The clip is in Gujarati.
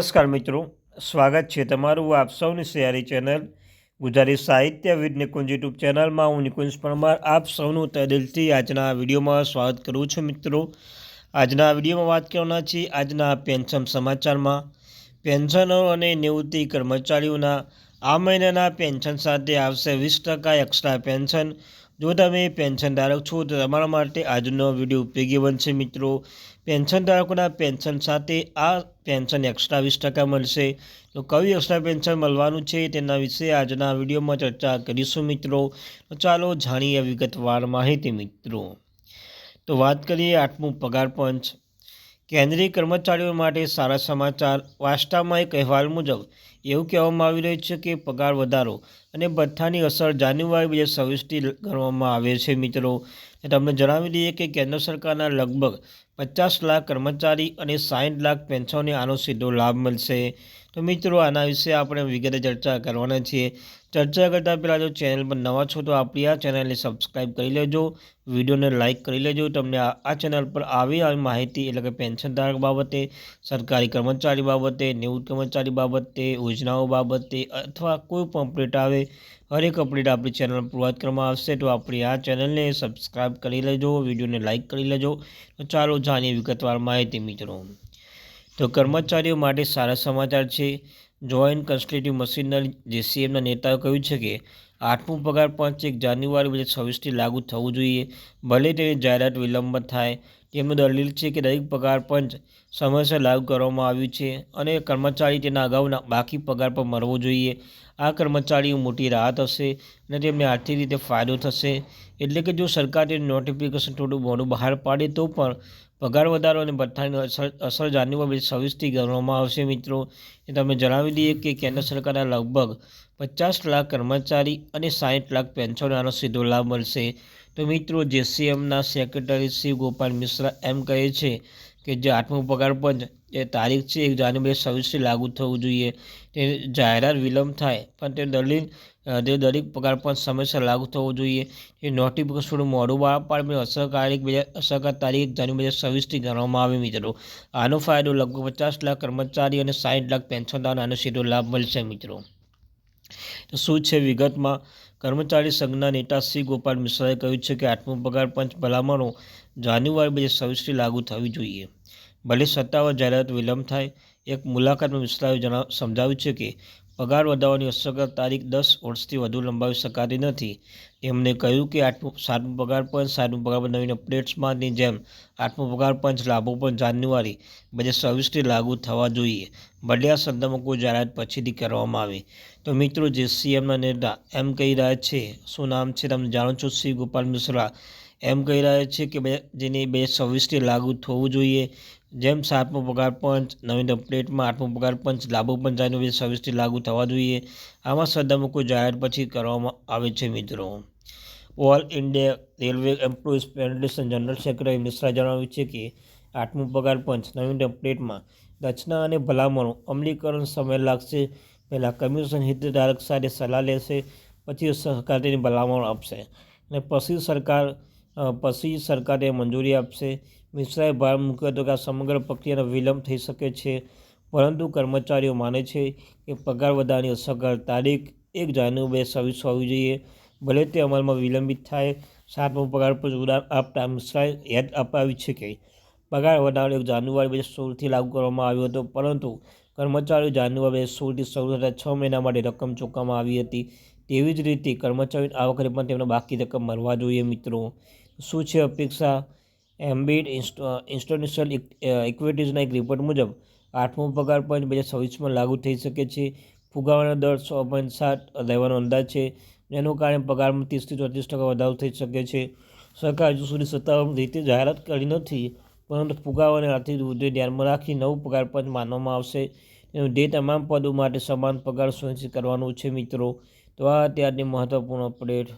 નમસ્કાર મિત્રો, સ્વાગત છે તમારું આપ સૌની સિયારી ચેનલ ગુજરાતી સાહિત્ય વિદ યુટ્યુબ ચેનલમાં. હું નિકુંજ પરમાર, આપ સૌનું તદિલથી આજના વિડીયોમાં સ્વાગત કરું છું મિત્રો. આજના વિડીયોમાં વાત કરવાના છીએ આજના પેન્શન સમાચારમાં. પેન્શનો અને નિવૃત્તિ કર્મચારીઓના આ મહિનાના પેન્શન સાથે આવશે વીસ ટકા એક્સ્ટ્રા પેન્શન. જો તમે પેન્શન ધારક છો, તો તમારા માટે આજનો વીડિયો ઉપયોગી બનશે મિત્રો. પેન્શન ધારકોના પેન્શન સાથે આ પેન્શન એક્સ્ટ્રા વીસ ટકા મળશે. તો કયું એક્સ્ટ્રા પેન્શન મળવાનું છે, તેના વિશે આજના વિડીયોમાં ચર્ચા કરીશું મિત્રો. તો ચાલો જાણીએ વિગતવાર માહિતી મિત્રો. તો વાત કરીએ આઠમું પગાર પંચ. કેન્દ્રીય કર્મચારીઓ માટે સારા સમાચાર વાસ્તવમાં એક અહેવાલ મુજબ, એવું કહેવામાં આવી રહ્યું છે કે પગાર વધારો અને ભથ્થાની અસર જાન્યુઆરી બે હજાર છવ્વીસથી ગણવામાં આવે છે મિત્રો. તમને જણાવી દઈએ કે કેન્દ્ર સરકારના લગભગ પચાસ લાખ કર્મચારી અને સાઠ લાખ પેન્શનને આનો સીધો લાભ મળશે. તો મિત્રો, આના વિશે આપણે વિગતે ચર્ચા કરવાના છીએ. ચર્ચા કરતાં પહેલાં જો ચેનલ પર નવા છો તો આપણી આ ચેનલને સબસ્ક્રાઈબ કરી લેજો, વિડીયોને લાઇક કરી લેજો, તમને આ ચેનલ પર આવી આવી માહિતી એટલે કે પેન્શન ધારક બાબતે, સરકારી કર્મચારી બાબતે, નિવૃત્ત કર્મચારી બાબતે, યોજનાઓ બાબતે અથવા કોઈ પણ અપડેટ આવે, હરેક અપડેટ આપણી ચેનલ પર પ્રોવાઈડ કરવામાં આવશે તો આપણી આ ચેનલને સબસ્ક્રાઈબ કરી લેજો, વિડીયોને લાઇક કરી લેજો. તો ચાલો જાણીએ વિગતવાર માહિતી મિત્રો. તો કર્મચારીઓ માટે સારા સમાચાર છે. જોઈન્ટ કન્સ્ટિટ્યુટિવ મશીનરી જેસીએમના નેતાએ કહ્યું છે કે આઠમું પગાર પંચ એક જાન્યુઆરી બે હજાર છવ્વીસથી લાગુ થવું જોઈએ. ભલે તેની જાહેરાત વિલંબ થાય તેમનું દલીલ છે કે દરેક પગાર પંચ સમયસર લાગુ કરવામાં આવ્યું છે અને કર્મચારી તેના અગાઉના બાકી પગાર પર મળવો જોઈએ. આ કર્મચારીઓ મોટી રાહત હશે અને તેમને આર્થિક રીતે ફાયદો થશે. એટલે કે જો સરકાર તેનું નોટિફિકેશન થોડું મોડું બહાર પાડે તો પણ પગાર વધારો અને ભથ્થાની અસર અસર જાન્યુઆરી છવ્વીસથી ગણવામાં આવશે મિત્રો. એ તમે જણાવી દઈએ કે કેન્દ્ર સરકારના લગભગ પચાસ લાખ કર્મચારી અને સાઠ લાખ પેન્શનોનો સીધો લાભ મળશે. તો મિત્રો જેસીએમના સેક્રેટરી શિવ ગોપાલ મિશ્રા એમ કહે છે કે જે આઠમું પગાર પંચ એ તારીખ છે એક જાન્યુઆરી સવીસથી લાગુ થવું જોઈએ. તે જાહેરાત વિલંબ થાય, પણ તે દલીલ તે દરેક પગાર પણ સમયસર લાગુ થવો જોઈએ. એ નોટિફિકેશન મોડું બહાર પાડે બે અસરકાર તારીખ જાન્યુ બે હજાર છવ્વીસથી ગણવામાં આવે મિત્રો. આનો ફાયદો લગભગ પચાસ લાખ કર્મચારી અને સાઠ લાખ પેન્શનદારોને આનો સીધો લાભ મળશે મિત્રો. તો શું છે વિગતમાં? કર્મચારી સંઘના નેતા શ્રી ગોપાલ મિશ્રાએ કહ્યું છે કે આઠમો પગાર પંચ ભલામણો જાન્યુઆરી બે હજાર છવ્વીસથી લાગુ થવી જોઈએ. ભલે સત્તાવાર જાહેરાત વિલંબ થાય, એક મુલાકાતમાં મિશ્રાએ જણાવ, સમજાવ્યું છે કે પગાર વધારવાની અસરકાર તારીખ દસ વર્ષથી વધુ લંબાવી શકાતી નથી. તેમણે કહ્યું કે આઠમું, સાતમું પગાર પંચ સાતમું પગાર નવીન અપડેટ્સમાંની જેમ આઠમું પગાર પંચ લાભો પણ જાન્યુઆરી બે હજાર છવ્વીસથી લાગુ થવા જોઈએ. ભલે આ સંદર્ભમાં કોઈ જાહેરાત પછીથી કરવામાં આવે. તો મિત્રો, જે સીએમના નેતા એમ કહી રહ્યા છે, શું નામ છે તમે જાણો છો? શ્રી ગોપાલ મિશ્રા. એમ કહી રહ્યા છે કે બે, જેની બે છવ્વીસથી લાગુ થવું જોઈએ. જેમ સાતમો પગાર પંચ, નવીન અપડેટમાં આઠમો પગાર પંચ લાભો પણ બે છવ્વીસથી લાગુ થવા જોઈએ. આમાં સદ્દામાં કોઈ જાહેર પછી કરવામાં આવે છે મિત્રો. All India railway employees federation general secretary Mishra જણાવ્યું છે કે આઠમું પગાર પંચ, નવીન અપડેટમાં રચના અને ભલામણો અમલીકરણ સમય લાગશે. પહેલાં કમિશન હિતધારક સાથે સલાહ લેશે, પછી સરકાર તેની ભલામણો આપશે. અને પછી સરકાર પછી સરકારે મંજૂરી આપશે. મિશ્રાએ ભાર મૂક્યો હતો કે આ સમગ્ર પ્રક્રિયાનો વિલંબ થઈ શકે છે. પરંતુ કર્મચારીઓ માને છે કે પગાર વધારાની અસરકાર તારીખ એક જાન્યુઆરી બે છવ્વીસ હોવી જોઈએ. ભલે તે અમલમાં વિલંબિત થાય, સાતમો પગાર પર ઉદાહરણ આપતા મિશ્રાએ યાદ અપાવી છે કે પગાર વધારો એક જાન્યુઆરી બે સોળથી લાગુ કરવામાં આવ્યો હતો. પરંતુ કર્મચારીઓ જાન્યુઆરી બે સોળથી શરૂ થતા છ મહિના માટે રકમ ચૂકવવામાં આવી હતી. તેવી જ રીતે કર્મચારીઓની આ વખતે પણ તેમને બાકી રકમ મળવા જોઈએ મિત્રો. શું છે અપેક્ષા? એમ્બિડ ઇન્સ્ટોનેશનલ ઇક્વિટીઝના એક રિપોર્ટ મુજબ, આઠમો પગાર પંચ બે હજાર છવ્વીસમાં લાગુ થઈ શકે છે. ફુગાવાનો દર સો પોઈન્ટ સાત રહેવાનો અંદાજ છે. જેનું કારણે પગારમાં ત્રીસથી ચોત્રીસ ટકા વધારો થઈ શકે છે. સરકાર હજુ સુધી સત્તાવાર રીતે જાહેરાત કરી નથી, પરંતુ ફુગાવો અને આર્થિક વૃદ્ધિ ધ્યાનમાં રાખી નવું પગાર પંચ માનવામાં આવશે. એનું જે તમામ પદો માટે સમાન પગાર સુનિશ્ચિત કરવાનું છે મિત્રો. તો આ ત્યારની મહત્ત્વપૂર્ણ અપડેટ.